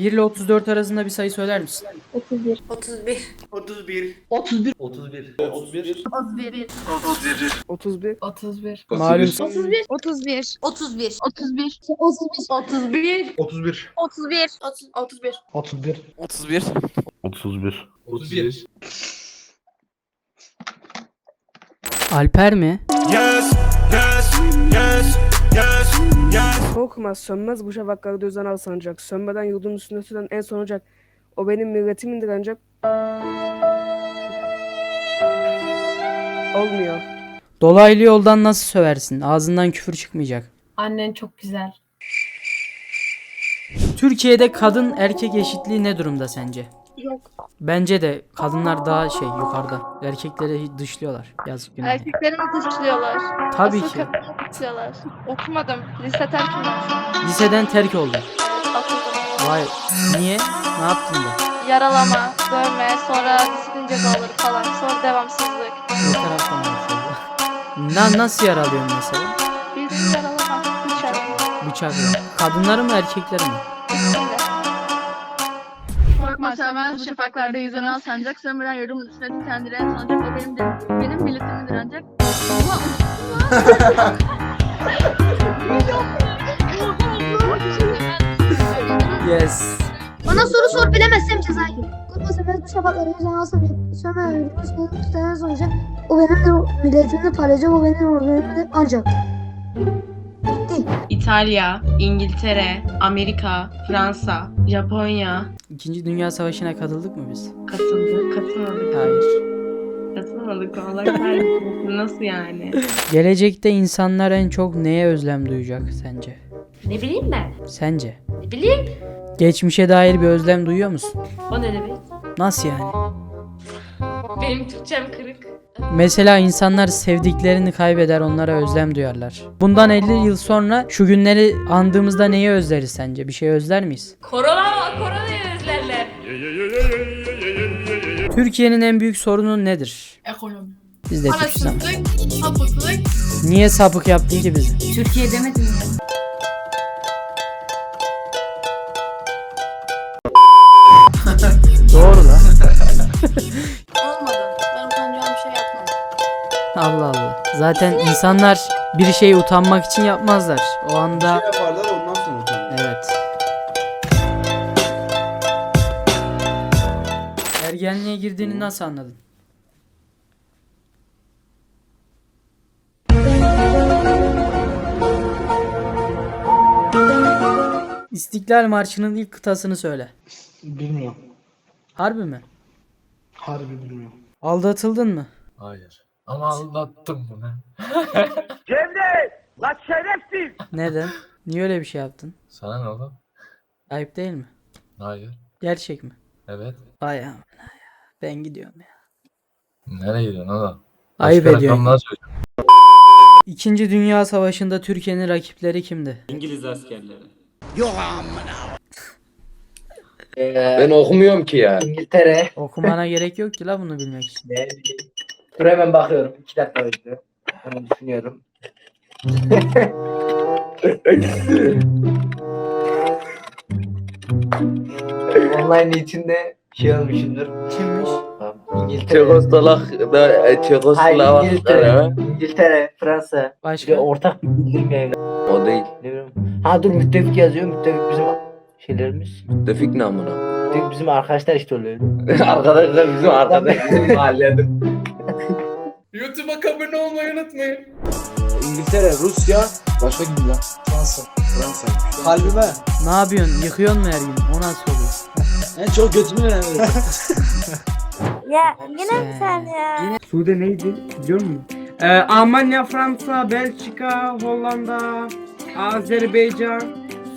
1 ile 34 arasında bir sayı söyler misin? 31. 31. 31. 31. 31. 31. 31. 31. 31. Malum 31. 31. 31. 31. 31. 31. 31. 31. 31. 31. 31. 31. Alper mi? Korkmaz sönmez bu şafaklarda özen al sancak. Sönmeden yurdun üstünde süren en son ocak. O benim milletimindir ancak. Olmuyor. Dolaylı yoldan nasıl söversin? Ağzından küfür çıkmayacak. Annen çok güzel. Türkiye'de kadın erkek eşitliği ne durumda sence? Yok. Bence de kadınlar daha şey yukarıda. Erkekleri dışlıyorlar. Yazık günah. Erkekleri mi dışlıyorlar? Tabii Asıl ki. dışlıyorlar. Okumadım. Lise terkim var. Liseden terk oldum. Atıldım. Vay. Niye? Ne yaptın da? Yaralama, dövme, sonra disiplin cezaları falan. Sonra devamsızlık. Ne taraftan başladı? Na, nasıl yaralıyorsun mesela? Bildiğin yaralama. Bıçak. Bıçakla. Kadınları mı erkekleri mi? İkisini bu şafaklarda yüzünü al sancak Sömüren yurdumun üstüne dikendiren sancak O benim de benim milletimindir ancak Yes. Bana soru sor bilemezsem ceza gibi. Korkma sevmez bu şafakları yüzden alsam Sömer yürümüş benim tutanı soracak. O benim de milletimde paylaşacak. O benim de ancak. İtalya, İngiltere, Amerika, Fransa, Japonya İkinci Dünya Savaşı'na katıldık mı biz? katıldı. Katılmadık. Hayır. Katılmadık. Allah kahretsin. Nasıl yani? Gelecekte insanlar en çok neye özlem duyacak sence? Ne bileyim ben. Sence? Ne bileyim. Geçmişe dair bir özlem duyuyor musun? O ne demek? Nasıl yani? Benim Türkçem kırık. Mesela insanlar sevdiklerini kaybeder onlara özlem duyarlar. Bundan 50 yıl sonra şu günleri andığımızda neyi özleriz sence? Bir şey özler miyiz? Korona, koronayı özlerler. Türkiye'nin en büyük sorunu nedir? Ekonomi. Biz de Türk'üz ama. Parasızlık, sapıklık. Niye sapık yaptın ki bizi? Türkiye demedim mi? Zaten insanlar bir şeyi utanmak için yapmazlar. O anda yaparlar ondan sonra utanırlar. evet. Ergenliğe girdiğini nasıl anladın? İstiklal Marşı'nın ilk kıtasını söyle. Bilmiyorum. Harbi mi? Harbi bilmiyorum. Aldatıldın mı? Hayır. Ama anlattım bunu. Neden? Niye öyle bir şey yaptın? Sana ne oldu? Ayıp değil mi? Hayır. Gerçek mi? Evet. Vay amına ya. Ben gidiyorum ya. Nereye gidiyorsun oğlum? Ayıp Başka ediyorsun. rakamlar söyle. İkinci Dünya Savaşı'nda Türkiye'nin rakipleri kimdi? İngiliz askerleri. Ben okumuyorum ki ya. İngiltere. Okumana gerek yok ki la bunu bilmek için. Dur hemen bakıyorum. İki dakika bekle. Hemen düşünüyorum. Online içinde şey olmuşumdur. Kimmiş? İngiltere. Çekoslovak da Hayır Çekoslovak İngiltere. İngiltere, Fransa. Başka? ortak bir bildirim yayını. o değil. Ne bileyim. Ha dur müttefik yazıyor. Müttefik bizim şeylerimiz. Defik namına. Müttefik bizim arkadaşlar işte oluyor. Arkadaşlar bizim arkadaş bizim mahallede. YouTube'a abone olmayı unutmayın. İngiltere, Rusya. Başka kim lan? Fransa. Fransa. Kalbime. Ne yapıyorsun? Yıkıyorsun mu her gün? O nasıl oluyor? En çok götümü önemli. Ya yine mi sen ya? Sude neydi biliyor musun? Ee, Almanya, Fransa, Belçika, Hollanda, Azerbaycan.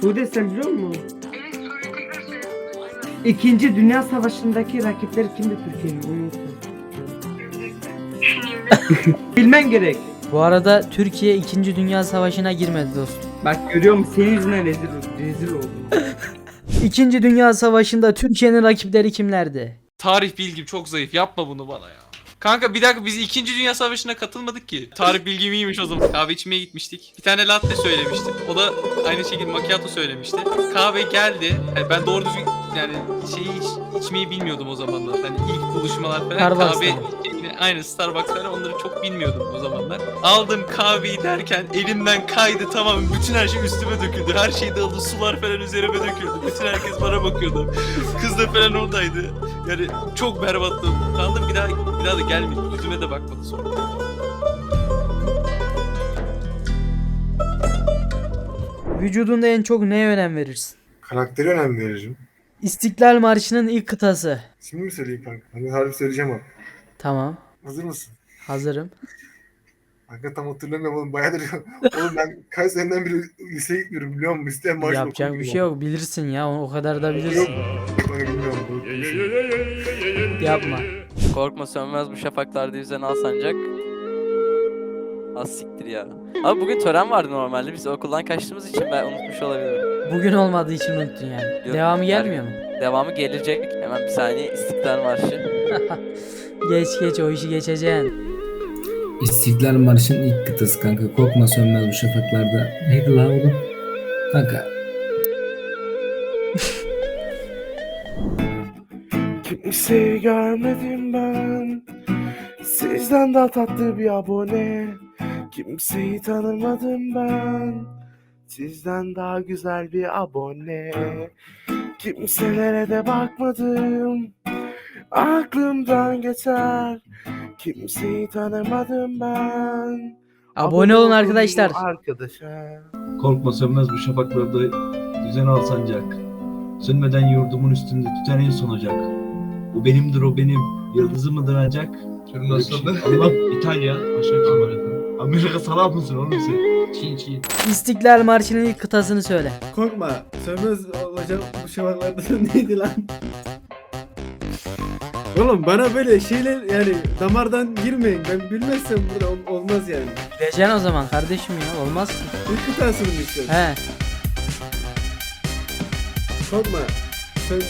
Sude sen biliyor musun? İkinci Dünya Savaşı'ndaki rakipleri kimdi Türkiye'nin? Onu unutma. Bilmen gerek. Bu arada Türkiye 2. Dünya Savaşı'na girmedi dostum. Bak görüyor musun? Senin yüzünden rezil, rezil oldum. 2. Dünya Savaşı'nda Türkiye'nin rakipleri kimlerdi? Tarih bilgim çok zayıf. Yapma bunu bana ya. Kanka bir dakika biz 2. Dünya Savaşı'na katılmadık ki. Tarih bilgim iyiymiş o zaman. Kahve içmeye gitmiştik. Bir tane latte söylemiştim. O da aynı şekilde macchiato söylemişti. Kahve geldi. Yani ben doğru düzgün yani şeyi iç- içmeyi bilmiyordum o zamanlar. Hani ilk buluşmalar falan Starbucks'ta kahve şeyini- aynı Starbucks'ları onları çok bilmiyordum o zamanlar. Aldım kahveyi derken elimden kaydı tamam bütün her şey üstüme döküldü. Her şey dağıldı sular falan üzerime döküldü. Bütün herkes bana bakıyordu. Kız da falan oradaydı. Yani çok berbattım. Kaldım bir daha bir daha da gelmedi. Yüzüme de bakmadı sonra. Vücudunda en çok neye önem verirsin? Karaktere önem veririm. İstiklal Marşı'nın ilk kıtası. Şimdi mi söyleyeyim kanka? Hani harbi söyleyeceğim ama. Tamam. Hazır mısın? Hazırım. Kanka tam hatırlamıyorum oğlum bayağıdır. oğlum ben kaç seneden beri liseye gitmiyorum biliyor musun? İsteyen marş Yapacak bir şey yok. Bilirsin ya. O kadar da bilirsin. Kanka bilmiyorum. bu- Yapma. Korkma sönmez bu şafaklarda yüzen al sancak. Az siktir ya. Abi bugün tören vardı normalde. Biz okuldan kaçtığımız için ben unutmuş olabilirim. Bugün olmadığı için unuttun yani. Yok, Devamı gelmiyor mu? Devamı gelecek. Hemen bir saniye İstiklal Marşı. Geç geç o işi geçeceksin. İstiklal Marşı'nın ilk kıtası kanka. Korkma sönmez bu şafaklarda. Neydi la oğlum? Kanka. Kimseyi görmedim ben Sizden daha tatlı bir abone Kimseyi tanımadım ben Sizden daha güzel bir abone Kimselere de bakmadım Aklımdan geçer Kimseyi tanımadım ben Abone olun arkadaşlar. Arkadaşa Korkma sönmez bu şafaklarda düzen al sancak. Sönmeden yurdumun üstünde tüten en son ocak. Bu benimdir o benim, yıldızı mıdır ancak? Nasıldı? Allah İtalya, aşağı Amerika. Amerika salak mısın oğlum sen? Çin Çin. İstiklal Marşı'nın ilk kıtasını söyle. Korkma sönmez hocam bu şafaklarda neydi lan? Oğlum bana böyle şeyler yani damardan girmeyin. Ben bilmezsem burada ol- olmaz yani. Bileceksin o zaman kardeşim ya. Olmaz ki. İlk kıtasını mı istiyorsun? He. Korkma. Sen...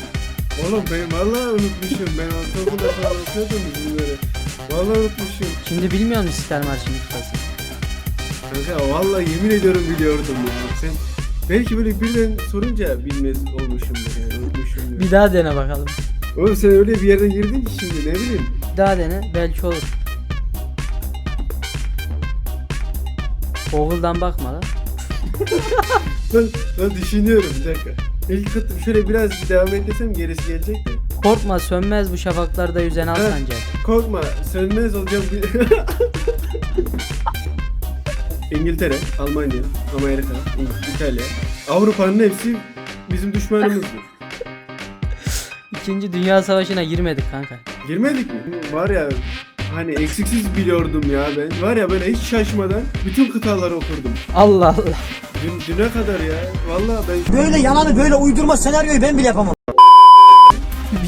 Oğlum ben vallahi unutmuşum. Ben ortaokulda falan okuyordum bunları. Vallahi unutmuşum. Şimdi bilmiyor musun İstiklal Marşı'nın ilk kıtası? Kanka vallahi yemin ediyorum biliyordum ya. Sen belki böyle birden sorunca bilmez olmuşumdur yani unutmuşumdur. Bir daha dene bakalım. Oğlum sen öyle bir yerden girdin ki şimdi ne bileyim. Bir daha dene. Belki olur. Google'dan bakma lan. Ben, ben düşünüyorum bir dakika. İlk kıtım şöyle biraz bir devam etsem gerisi gelecek de. Korkma sönmez bu şafaklarda yüzen al sancak. Korkma sönmez olacağım. İngiltere, Almanya, Amerika, İtalya. Avrupa'nın hepsi bizim düşmanımızdır. İkinci Dünya Savaşı'na girmedik kanka. Girmedik mi? Var ya hani eksiksiz biliyordum ya ben. Var ya böyle hiç şaşmadan bütün kıtaları okurdum. Allah Allah. Dün, düne kadar ya. Vallahi ben Böyle yalanı böyle uydurma senaryoyu ben bile yapamam.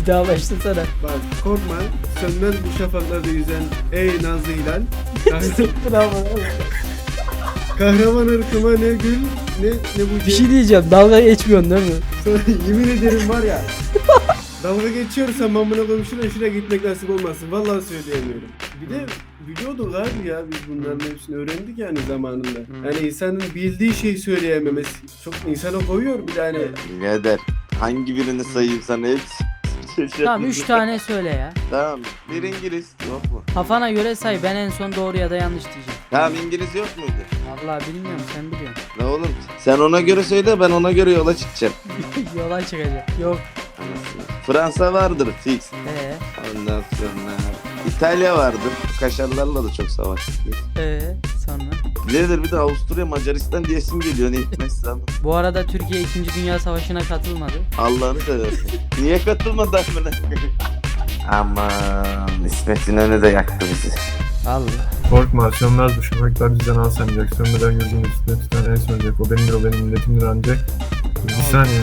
Bir daha başlasana. bak korkma sönmez bu şafaklarda yüzen ey nazlı hilal. Bravo. Kahraman ırkıma ne gül ne ne bu Bir şey diyeceğim. Dalga geçmiyorsun değil mi? Yemin ederim var ya. Dalga geçiyorsam amına koyayım şuraya şuraya gitmek nasip olmasın. Vallahi söyleyemiyorum. Bir de biliyorduk abi ya biz bunların hepsini öğrendik yani zamanında. Yani insanın bildiği şeyi söyleyememesi çok insana koyuyor bir tane. Birader hangi birini sayayım sana hepsi? Tamam 3 tane söyle ya. Tamam. Bir İngiliz yok mu? Kafana göre say ben en son doğru ya da yanlış diyeceğim. Tamam İngiliz yok muydu? Vallahi bilmiyorum sen biliyorsun. Ne oğlum? Sen ona göre söyle ben ona göre yola çıkacağım. Yola çıkacak. Yok. Anasını. Fransa vardır fix. Ee, Ondan sonra İtalya vardır. Kaşarlarla da çok savaştık biz. ee, sonra. Birader bir de Avusturya Macaristan diyesim geliyor ne hikmetse ama. Bu arada Türkiye 2. Dünya Savaşı'na katılmadı. Allah'ını seversen. Niye katılmadı amına? Aman İsmet İnönü de yaktı bizi. Allah. Korkma sönmez bu şafaklar düzen al sancak. Sönmeden yurdumun üstünde tüten en son ocak. O benimdir o benim milletimdir ancak. Bir saniye.